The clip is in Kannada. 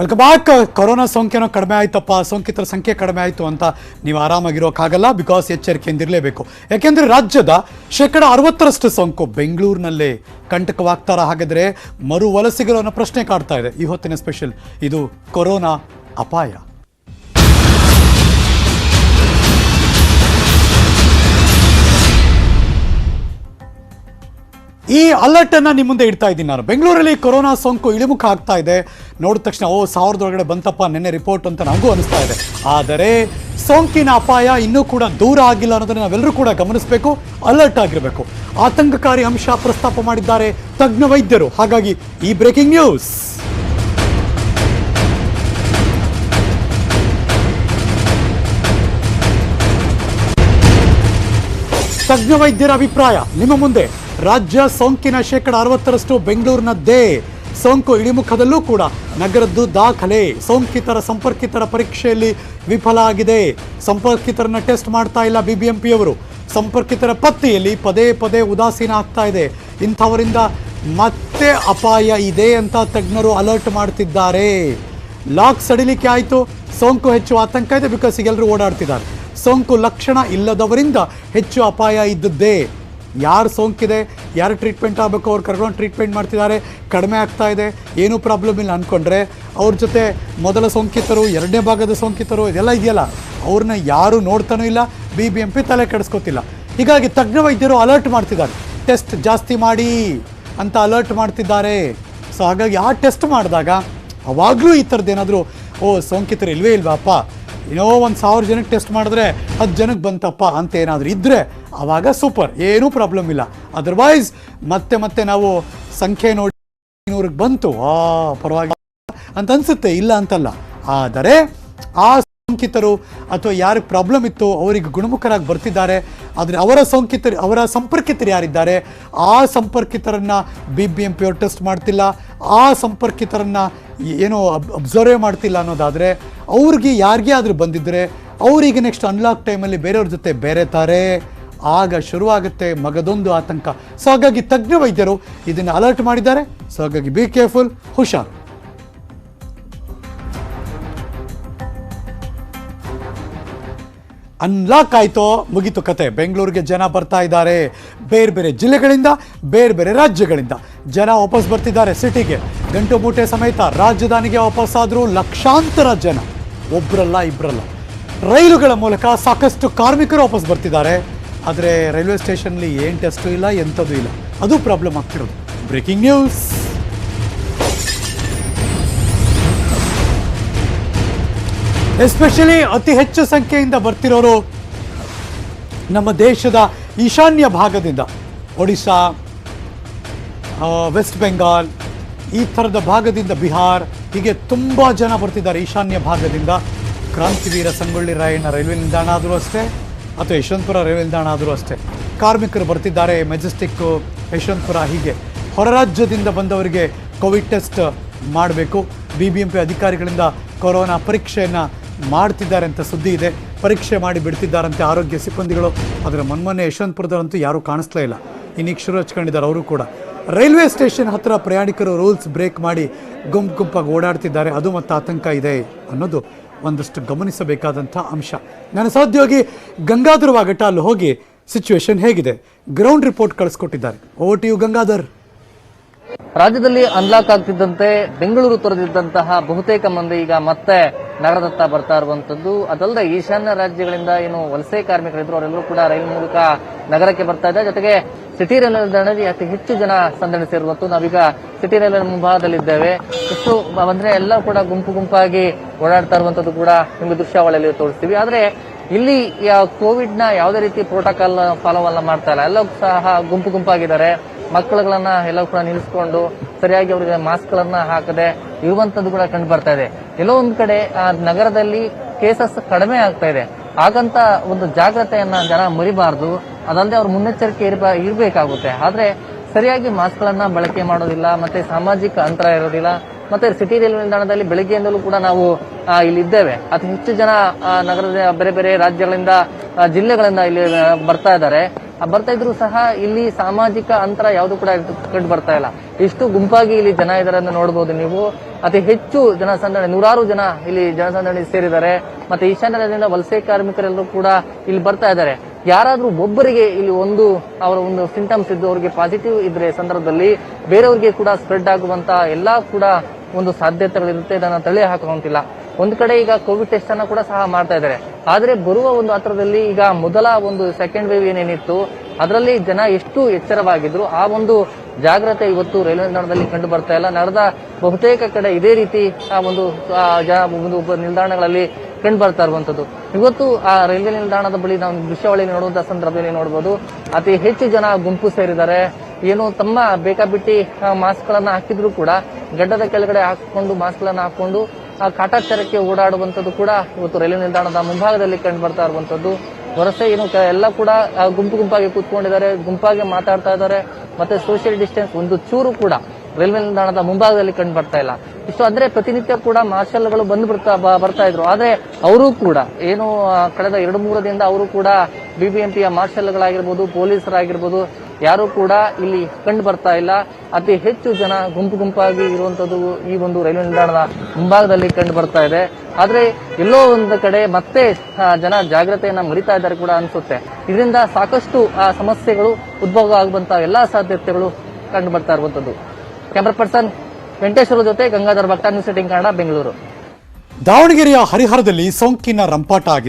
ವೆಲ್ಕಮ್ ಬ್ಯಾಕ್ ಕೊರೋನಾ ಸೋಂಕೇನೋ ಕಡಿಮೆ ಆಯ್ತಪ್ಪ. ಸೋಂಕಿತರ ಸಂಖ್ಯೆ ಕಡಿಮೆ ಆಯಿತು ಅಂತ ನೀವು ಆರಾಮಾಗಿರೋಕ್ಕಾಗಲ್ಲ ಬಿಕಾಸ್ ಎಚ್ಚರಿಕೆಯಿಂದಿರಲೇಬೇಕು ಯಾಕೆಂದರೆ ರಾಜ್ಯದ ಶೇಕಡ ಅರವತ್ತರಷ್ಟು ಸೋಂಕು ಬೆಂಗಳೂರಿನಲ್ಲೇ ಕಂಟಕವಾಗ್ತಾರ. ಹಾಗಾದರೆ ಮರು ವಲಸಿಗರು ಅನ್ನೋ ಪ್ರಶ್ನೆ ಕಾಡ್ತಾ ಇದೆ. ಈ ಹೊತ್ತಿನ ಸ್ಪೆಷಲ್ ಇದು ಕೊರೋನಾ ಅಪಾಯ. ಈ ಅಲರ್ಟ್ ಅನ್ನ ನಿಮ್ಮ ಮುಂದೆ ಇಡ್ತಾ ಇದ್ದೀನಿ ನಾನು. ಬೆಂಗಳೂರಲ್ಲಿ ಕೊರೋನಾ ಸೋಂಕು ಇಳಿಮುಖ ಆಗ್ತಾ ಇದೆ. ನೋಡಿದ ತಕ್ಷಣ, ಓ, ಸಾವಿರದೊಳಗಡೆ ಬಂತಪ್ಪ ನಿನ್ನೆ ರಿಪೋರ್ಟ್ ಅಂತ ನಮಗೂ ಅನಿಸ್ತಾ ಇದೆ. ಆದರೆ, ಸೋಂಕಿನ ಅಪಾಯ ಇನ್ನೂ ಕೂಡ ದೂರ ಆಗಿಲ್ಲ ಅನ್ನೋದನ್ನು ನಾವೆಲ್ಲರೂ ಕೂಡ ಗಮನಿಸಬೇಕು ಅಲರ್ಟ್ ಆಗಿರಬೇಕು. ಆತಂಕಕಾರಿ ಅಂಶ ಪ್ರಸ್ತಾಪ ಮಾಡಿದ್ದಾರೆ ತಜ್ಞ ವೈದ್ಯರು. ಹಾಗಾಗಿ ಈ ಬ್ರೇಕಿಂಗ್ ನ್ಯೂಸ್ ತಜ್ಞ ವೈದ್ಯರ ಅಭಿಪ್ರಾಯ ನಿಮ್ಮ ಮುಂದೆ. ರಾಜ್ಯ ಸೋಂಕಿನ ಶೇಕಡ ಅರವತ್ತರಷ್ಟು ಬೆಂಗಳೂರಿನದ್ದೇ ಸೋಂಕು ಇಳಿಮುಖದಲ್ಲೂ ಕೂಡ ನಗರದ್ದು ದಾಖಲೆ. ಸೋಂಕಿತರ ಸಂಪರ್ಕಿತರ ಪರೀಕ್ಷೆಯಲ್ಲಿ ವಿಫಲ ಆಗಿದೆ. ಸಂಪರ್ಕಿತರನ್ನ ಟೆಸ್ಟ್ ಮಾಡ್ತಾ ಇಲ್ಲ ಬಿಬಿಎಂಪಿಯವರು. ಸಂಪರ್ಕಿತರ ಪತ್ತೆಯಲ್ಲಿ ಪದೇ ಪದೇ ಉದಾಸೀನ ಆಗ್ತಾ ಇದೆ. ಇಂಥವರಿಂದ ಮತ್ತೆ ಅಪಾಯ ಇದೆ ಅಂತ ತಜ್ಞರು ಅಲರ್ಟ್ ಮಾಡ್ತಿದ್ದಾರೆ. ಲಾಕ್ ಸಡಿಲಿಕೆ ಆಯಿತು. ಸೋಂಕು ಹೆಚ್ಚು ಆತಂಕ ಇದೆ ಬಿಕಾಸ್ ಈಗೆಲ್ಲರೂ ಓಡಾಡ್ತಿದ್ದಾರೆ. ಸೋಂಕು ಲಕ್ಷಣ ಇಲ್ಲದವರಿಂದ ಹೆಚ್ಚು ಅಪಾಯ ಇದ್ದದ್ದೇ. ಯಾರು ಸೋಂಕಿದೆ, ಯಾರು ಟ್ರೀಟ್ಮೆಂಟ್ ಆಗಬೇಕು, ಅವ್ರು ಕರ್ಕೊಂಡು ಟ್ರೀಟ್ಮೆಂಟ್ ಮಾಡ್ತಿದ್ದಾರೆ, ಕಡಿಮೆ ಆಗ್ತಾ ಇದೆ, ಏನೂ ಪ್ರಾಬ್ಲಮ್ ಇಲ್ಲ ಅಂದ್ಕೊಂಡ್ರೆ ಅವ್ರ ಜೊತೆ ಮೊದಲ ಸೋಂಕಿತರು, ಎರಡನೇ ಭಾಗದ ಸೋಂಕಿತರು, ಇದೆಲ್ಲ ಇದೆಯಲ್ಲ ಅವ್ರನ್ನ ಯಾರು ನೋಡ್ತಾನೂ ಇಲ್ಲ ಬಿ ಬಿ ಎಂ ಪಿ ತಲೆ ಕೆಡಿಸ್ಕೋತಿಲ್ಲ. ಹೀಗಾಗಿ ತಜ್ಞ ವೈದ್ಯರು ಅಲರ್ಟ್ ಮಾಡ್ತಿದ್ದಾರೆ. ಟೆಸ್ಟ್ ಜಾಸ್ತಿ ಮಾಡಿ ಅಂತ ಅಲರ್ಟ್ ಮಾಡ್ತಿದ್ದಾರೆ. ಸೊ ಹಾಗಾಗಿ ಆ ಟೆಸ್ಟ್ ಮಾಡಿದಾಗ ಅವಾಗಲೂ ಈ ಥರದ್ದು ಏನಾದರೂ, ಓ ಸೋಂಕಿತರು ಇಲ್ವೇ ಇಲ್ವಾ ಅಪ್ಪ? ಏನೋ ಒಂದು ಸಾವಿರ ಜನಕ್ಕೆ ಟೆಸ್ಟ್ ಮಾಡಿದ್ರೆ ಹತ್ತು ಜನಕ್ಕೆ ಬಂತಪ್ಪ ಅಂತ ಏನಾದರೂ ಇದ್ದರೆ ಆವಾಗ ಸೂಪರ್ ಏನೂ ಪ್ರಾಬ್ಲಮ್ ಇಲ್ಲ. ಅದರ್ವೈಸ್ ಮತ್ತೆ ಮತ್ತೆ ನಾವು ಸಂಖ್ಯೆ ನೋಡಿ ಐನೂರಿಗೆ ಬಂತು. ಆ ಪರವಾಗಿ ಅಂತ ಅನ್ಸುತ್ತೆ, ಇಲ್ಲ ಅಂತಲ್ಲ. ಆದರೆ, ಆ ಸೋಂಕಿತರು ಅಥವಾ ಯಾರಿಗೆ ಪ್ರಾಬ್ಲಮ್ ಇತ್ತು, ಅವರಿಗೆ ಗುಣಮುಖರಾಗಿ ಬರ್ತಿದ್ದಾರೆ. ಆದರೆ ಅವರ ಸೋಂಕಿತರು, ಅವರ ಸಂಪರ್ಕಿತರು ಯಾರಿದ್ದಾರೆ? ಆ ಸಂಪರ್ಕಿತರನ್ನು ಬಿ ಬಿ ಎಂ ಪಿ ಅವ್ರು ಟೆಸ್ಟ್ ಮಾಡ್ತಿಲ್ಲ. ಆ ಸಂಪರ್ಕಿತರನ್ನು ಏನೋ ಅಬ್ಸರ್ವೇ ಮಾಡ್ತಿಲ್ಲ ಅನ್ನೋದಾದರೆ, ಅವ್ರಿಗೆ ಯಾರಿಗೇ ಆದರೂ ಬಂದಿದ್ದರೆ ಅವರಿಗೆ ನೆಕ್ಸ್ಟ್ ಅನ್ಲಾಕ್ ಟೈಮಲ್ಲಿ ಬೇರೆಯವ್ರ ಜೊತೆ ಬೇರೆತಾರೆ. ಆಗ ಶುರುವಾಗುತ್ತೆ ಮಗದೊಂದು ಆತಂಕ. ಸೊ ಹಾಗಾಗಿ ತಜ್ಞ ವೈದ್ಯರು ಇದನ್ನು ಅಲರ್ಟ್ ಮಾಡಿದ್ದಾರೆ. ಸೊ ಹಾಗಾಗಿ ಬಿ ಕೇರ್ಫುಲ್ ಹುಷಾರು. ಅನ್ಲಾಕ್ ಆಯಿತು? ಮುಗೀತು ಕತೆ. ಬೆಂಗಳೂರಿಗೆ ಜನ ಬರ್ತಾ ಇದ್ದಾರೆ. ಬೇರೆ ಬೇರೆ ಜಿಲ್ಲೆಗಳಿಂದ, ಬೇರೆ ಬೇರೆ ರಾಜ್ಯಗಳಿಂದ ಜನ ವಾಪಸ್ ಬರ್ತಿದ್ದಾರೆ ಸಿಟಿಗೆ. ಗಂಟು ಮೂಟೆ ಸಮೇತ ರಾಜಧಾನಿಗೆ ವಾಪಸ್ಸಾದರೂ ಲಕ್ಷಾಂತರ ಜನ ಒಬ್ಬರಲ್ಲ ಇಬ್ಬರಲ್ಲ ರೈಲುಗಳ ಮೂಲಕ ಸಾಕಷ್ಟು ಕಾರ್ಮಿಕರು ವಾಪಸ್ ಬರ್ತಿದ್ದಾರೆ. ಆದರೆ ರೈಲ್ವೆ ಸ್ಟೇಷನ್ಲಿ ಏನು ಟೆಸ್ಟು ಇಲ್ಲ, ಎಂಥದ್ದು ಇಲ್ಲ. ಅದು ಪ್ರಾಬ್ಲಮ್ ಆಗ್ತಿರೋದು. Breaking news. ಎಸ್ಪೆಷಲಿ ಅತಿ ಹೆಚ್ಚು ಸಂಖ್ಯೆಯಿಂದ ಬರ್ತಿರೋರು ನಮ್ಮ ದೇಶದ ಈಶಾನ್ಯ ಭಾಗದಿಂದ. ಒಡಿಶಾ ವೆಸ್ಟ್ ಬೆಂಗಾಲ್ ಈ ಥರದ ಭಾಗದಿಂದ ಬಿಹಾರ್, ಹೀಗೆ ತುಂಬ ಜನ ಬರ್ತಿದ್ದಾರೆ ಈಶಾನ್ಯ ಭಾಗದಿಂದ. ಕ್ರಾಂತಿವೀರ ಸಂಗೊಳ್ಳಿ ರಾಯಣ್ಣ ರೈಲ್ವೆ ನಿಲ್ದಾಣ ಆದರೂ ಅಷ್ಟೇ, ಅಥವಾ ಯಶವಂತಪುರ ರೈಲ್ವೆ ನಿಲ್ದಾಣ ಆದರೂ ಅಷ್ಟೇ. ಕಾರ್ಮಿಕರು ಬರ್ತಿದ್ದಾರೆ ಮೆಜೆಸ್ಟಿಕ್ಕು ಯಶವಂತಪುರ ಹೀಗೆ. ಹೊರ ರಾಜ್ಯದಿಂದ ಬಂದವರಿಗೆ ಕೋವಿಡ್ ಟೆಸ್ಟ್ ಮಾಡಬೇಕು. ಬಿ ಬಿ ಎಂ ಪಿ ಅಧಿಕಾರಿಗಳಿಂದ ಕೊರೋನಾ ಪರೀಕ್ಷೆಯನ್ನು ಮಾಡ್ತಿದ್ದಾರೆ ಅಂತ ಸುದ್ದಿ ಇದೆ. ಪರೀಕ್ಷೆ ಮಾಡಿ ಬಿಡ್ತಿದ್ದಾರಂತೆ ಆರೋಗ್ಯ ಸಿಬ್ಬಂದಿಗಳು. ಅದರ ಮೊನ್ಮೊನ್ನೆ ಯಶವಂತಪುರದಲ್ಲಂತೂ ಯಾರೂ ಕಾಣಿಸ್ತಾ ಇಲ್ಲ. ಇನ್ನೀಗ ಶುರು ಹಚ್ಕೊಂಡಿದ್ದಾರೆ ಅವರು ಕೂಡ. ರೈಲ್ವೆ ಸ್ಟೇಷನ್ ಹತ್ತಿರ ಪ್ರಯಾಣಿಕರು ರೂಲ್ಸ್ ಬ್ರೇಕ್ ಮಾಡಿ ಗುಂಪು ಗುಂಪಾಗಿ ಓಡಾಡ್ತಿದ್ದಾರೆ. ಅದು ಮತ್ತು ಆತಂಕ ಇದೆ ಅನ್ನೋದು ಒಂದಷ್ಟು ಗಮನಿಸಬೇಕಾದಂಥ ಅಂಶ. ನನ್ನ ಸಹೋದ್ಯೋಗಿ ಗಂಗಾಧರ್ ವಾಗಟ ಅಲ್ಲಿ ಹೋಗಿ ಸಿಚುವೇಶನ್ ಹೇಗಿದೆ. ಗ್ರೌಂಡ್ ರಿಪೋರ್ಟ್ ಕಳಿಸ್ಕೊಟ್ಟಿದ್ದಾರೆ. O T U Gangadhar. ರಾಜ್ಯದಲ್ಲಿ ಅನ್ಲಾಕ್ ಆಗ್ತಿದ್ದಂತೆ, ಬೆಂಗಳೂರು ತೊರೆದಿದ್ದಂತಹ ಬಹುತೇಕ ಮಂದಿ ಈಗ ಮತ್ತೆ ನಗರದತ್ತ ಬರ್ತಾ ಇರುವಂತದ್ದು. ಅದಲ್ಲದೆ ಈಶಾನ್ಯ ರಾಜ್ಯಗಳಿಂದ ಏನು ವಲಸೆ ಕಾರ್ಮಿಕರಿದ್ರು, ಅವರೆಲ್ಲರೂ ಕೂಡ ರೈಲು ಮೂಲಕ ನಗರಕ್ಕೆ ಬರ್ತಾ ಇದ್ದಾರೆ. ಜೊತೆಗೆ ಸಿಟಿ ರೈಲ್ ನಿಲ್ದಾಣದಲ್ಲಿ ಅತಿ ಹೆಚ್ಚು ಜನ ಸಂದಣಿಸಿರುವಂತ ನಾವೀಗ ಸಿಟಿ ರೈಲ್ ಮುಂಭಾಗದಲ್ಲಿದ್ದೇವೆ. ಇಷ್ಟು ಬಂದ್ರೆ ಎಲ್ಲ ಕೂಡ ಗುಂಪು ಗುಂಪಾಗಿ ಓಡಾಡ್ತಾ ಇರುವಂತದ್ದು ಕೂಡ ನಿಮಗೆ ದೃಶ್ಯಾವಳಿಯಲ್ಲಿ ತೋರಿಸ್ತೀವಿ. ಆದ್ರೆ ಇಲ್ಲಿ ಕೋವಿಡ್ನ ಯಾವುದೇ ರೀತಿ ಪ್ರೋಟೋಕಾಲ್ ಫಾಲೋ ಅಲ್ಲ ಮಾಡ್ತಾ ಇಲ್ಲ. ಎಲ್ಲವೂ ಸಹ ಗುಂಪು ಗುಂಪಾಗಿದ್ದಾರೆ. ಮಕ್ಕಳುಗಳನ್ನ ಎಲ್ಲ ಕೂಡ ನಿಲ್ಲಿಸ್ಕೊಂಡು ಸರಿಯಾಗಿ ಅವರಿಗೆ ಮಾಸ್ಕ್ ಗಳನ್ನ ಹಾಕದೆ ಇರುವಂತದ್ದು ಕೂಡ ಕಂಡು ಬರ್ತಾ ಇದೆ. ಎಲ್ಲೋ ಒಂದ್ ಕಡೆ ನಗರದಲ್ಲಿ ಕೇಸಸ್ ಕಡಿಮೆ ಆಗ್ತಾ ಇದೆ. ಹಾಗಂತ ಒಂದು ಜಾಗ್ರತೆಯನ್ನ ಜನ ಮರಿಬಾರ್ದು. ಅದಲ್ಲದೆ ಅವ್ರ ಮುನ್ನೆಚ್ಚರಿಕೆ ಇರ್ಬಾ ಇರಬೇಕಾಗುತ್ತೆ. ಆದ್ರೆ ಸರಿಯಾಗಿ ಮಾಸ್ಕ್ ಗಳನ್ನ ಬಳಕೆ ಮಾಡೋದಿಲ್ಲ ಮತ್ತೆ ಸಾಮಾಜಿಕ ಅಂತರ ಇರೋದಿಲ್ಲ ಮತ್ತೆ ಸಿಟಿ ರೈಲ್ವೆ ನಿಲ್ದಾಣದಲ್ಲಿ ಬೆಳಿಗ್ಗೆಯಿಂದಲೂ ಕೂಡ ನಾವು ಆ, ಇಲ್ಲಿ ಇದ್ದೇವೆ ಅತಿ ಹೆಚ್ಚು ಜನ ನಗರದ ಬೇರೆ ಬೇರೆ ರಾಜ್ಯಗಳಿಂದ ಜಿಲ್ಲೆಗಳಿಂದ ಇಲ್ಲಿ ಬರ್ತಾ ಇದ್ದಾರೆ. ಬರ್ತಾ ಇದ್ರು ಸಹ ಇಲ್ಲಿ ಸಾಮಾಜಿಕ ಅಂತರ ಯಾವುದು ಕೂಡ ಕಂಡು ಬರ್ತಾ ಇಲ್ಲ. ಇಷ್ಟು ಗುಂಪಾಗಿ ಇಲ್ಲಿ ಜನ ಇದಾರೆ ನೋಡಬಹುದು ನೀವು. ಅತಿ ಹೆಚ್ಚು ಜನಸಂದಣಿ ನೂರಾರು ಜನ ಇಲ್ಲಿ ಜನಸಂದಣಿ ಸೇರಿದ್ದಾರೆ. ಮತ್ತೆ ಈಶಾನ್ಯ ರಾಜ್ಯದಿಂದ ವಲಸೆ ಕಾರ್ಮಿಕರೆಲ್ಲರೂ ಕೂಡ ಇಲ್ಲಿ ಬರ್ತಾ ಇದ್ದಾರೆ. ಯಾರಾದ್ರೂ ಒಬ್ಬರಿಗೆ ಇಲ್ಲಿ ಒಂದು ಅವರ ಒಂದು ಸಿಂಟಮ್ಸ್ ಇದ್ದು ಅವರಿಗೆ ಪಾಸಿಟಿವ್ ಇದ್ರೆ ಸಂದರ್ಭದಲ್ಲಿ ಬೇರೆಯವರಿಗೆ ಕೂಡ ಸ್ಪ್ರೆಡ್ ಆಗುವಂತ ಎಲ್ಲಾ ಕೂಡ ಒಂದು ಸಾಧ್ಯತೆಗಳಿರುತ್ತೆ. ಇದನ್ನ ತಳ್ಳಿ ಹಾಕುವಂತಿಲ್ಲ. ಒಂದು ಕಡೆ ಈಗ ಕೋವಿಡ್ ಟೆಸ್ಟ್ ಅನ್ನ ಕೂಡ ಸಹ ಮಾಡ್ತಾ ಇದ್ದಾರೆ. ಆದ್ರೆ ಬರುವ ಒಂದು ಹತ್ರದಲ್ಲಿ ಈಗ ಮೊದಲ ಒಂದು ಸೆಕೆಂಡ್ ವೇವ್ ಏನೇನಿತ್ತು, ಅದರಲ್ಲಿ ಜನ ಎಷ್ಟು ಎಚ್ಚರವಾಗಿದ್ರು, ಆ ಒಂದು ಜಾಗ್ರತೆ ಇವತ್ತು ರೈಲ್ವೆ ನಿಲ್ದಾಣದಲ್ಲಿ ಕಂಡು ಬರ್ತಾ ಇಲ್ಲ. ನಡೆದ ಬಹುತೇಕ ಕಡೆ ಇದೇ ರೀತಿ ಆ ಒಂದು ಒಂದು ನಿಲ್ದಾಣಗಳಲ್ಲಿ ಕಂಡು ಬರ್ತಾ ಇರುವಂತದ್ದು. ಇವತ್ತು ಆ ರೈಲ್ವೆ ನಿಲ್ದಾಣದ ಬಳಿ ನಾವು ದೃಶ್ಯಾವಳಿ ನೋಡುವಂತಹ ಸಂದರ್ಭದಲ್ಲಿ ನೋಡಬಹುದು ಅತಿ ಹೆಚ್ಚು ಜನ ಗುಂಪು ಸೇರಿದ್ದಾರೆ. ಏನು ತಮ್ಮ ಬೇಕಾಬಿಟ್ಟಿ ಮಾಸ್ಕ್ ಗಳನ್ನ ಹಾಕಿದ್ರು ಕೂಡ, ಗಡ್ಡದ ಕೆಳಗಡೆ ಹಾಕೊಂಡು ಮಾಸ್ಕ್ ಗಳನ್ನ ಹಾಕೊಂಡು ಕಾಟಾಚಾರಕ್ಕೆ ಓಡಾಡುವಂತದ್ದು ಕೂಡ ಇವತ್ತು ರೈಲ್ವೆ ನಿಲ್ದಾಣದ ಮುಂಭಾಗದಲ್ಲಿ ಕಂಡು ಬರ್ತಾ ಇರುವಂತದ್ದು ವರಸೆ ಏನು ಎಲ್ಲ ಕೂಡ ಗುಂಪು ಗುಂಪಾಗಿ ಕೂತ್ಕೊಂಡಿದ್ದಾರೆ, ಗುಂಪಾಗಿ ಮಾತಾಡ್ತಾ ಇದ್ದಾರೆ, ಮತ್ತೆ ಸೋಷಿಯಲ್ ಡಿಸ್ಟೆನ್ಸ್ ಒಂದು ಚೂರು ಕೂಡ ರೈಲ್ವೆ ನಿಲ್ದಾಣದ ಮುಂಭಾಗದಲ್ಲಿ ಕಂಡು ಬರ್ತಾ ಇಲ್ಲ. ಇಷ್ಟು ಅಂದ್ರೆ ಪ್ರತಿನಿತ್ಯ ಕೂಡ ಮಾರ್ಷಲ್ಗಳು ಬಂದು ಬರ್ತಾ ಬರ್ತಾ ಇದ್ರು. ಆದ್ರೆ ಅವರು ಕೂಡ, ಏನು ಕಳೆದ ಎರಡು ಮೂರು ದಿನದಿಂದ ಅವರು ಕೂಡ ಬಿಬಿಎಂಪಿಯ ಮಾರ್ಷಲ್ಗಳಾಗಿರ್ಬೋದು, ಪೊಲೀಸರಾಗಿರ್ಬೋದು ಯಾರು ಕೂಡ ಇಲ್ಲಿ ಕಂಡು ಬರ್ತಾ ಇಲ್ಲ. ಅತಿ ಹೆಚ್ಚು ಜನ ಗುಂಪು ಗುಂಪಾಗಿ ಇರುವಂತದ್ದು ಈ ಒಂದು ರೈಲ್ವೆ ನಿಲ್ದಾಣದ ಮುಂಭಾಗದಲ್ಲಿ ಕಂಡು ಬರ್ತಾ ಇದೆ. ಆದ್ರೆ ಎಲ್ಲೋ ಒಂದು ಕಡೆ ಮತ್ತೆ ಜನ ಜಾಗ್ರತೆಯನ್ನ ಮರಿತಾ ಇದ್ದಾರೆ ಕೂಡ ಅನ್ಸುತ್ತೆ. ಇದರಿಂದ ಸಾಕಷ್ಟು ಆ, ಸಮಸ್ಯೆಗಳು ಉದ್ಭವ ಆಗುವಂತಹ ಎಲ್ಲಾ ಸಾಧ್ಯತೆಗಳು ಕಂಡು ಬರ್ತಾ ಇರುವಂತದ್ದು. ಕ್ಯಾಮ್ರಾ ಪರ್ಸನ್ ವೆಂಕಟೇಶ್ವರ ಜೊತೆ ಗಂಗಾಧರ್ ಭಕ್ತ ಏಟೀನ್ ಕನ್ನಡ ಬೆಂಗಳೂರು. ದಾವಣಗೆರೆಯ ಹರಿಹರದಲ್ಲಿ ಸೋಂಕಿನ ರಂಪಾಟ ಆಗಿದೆ.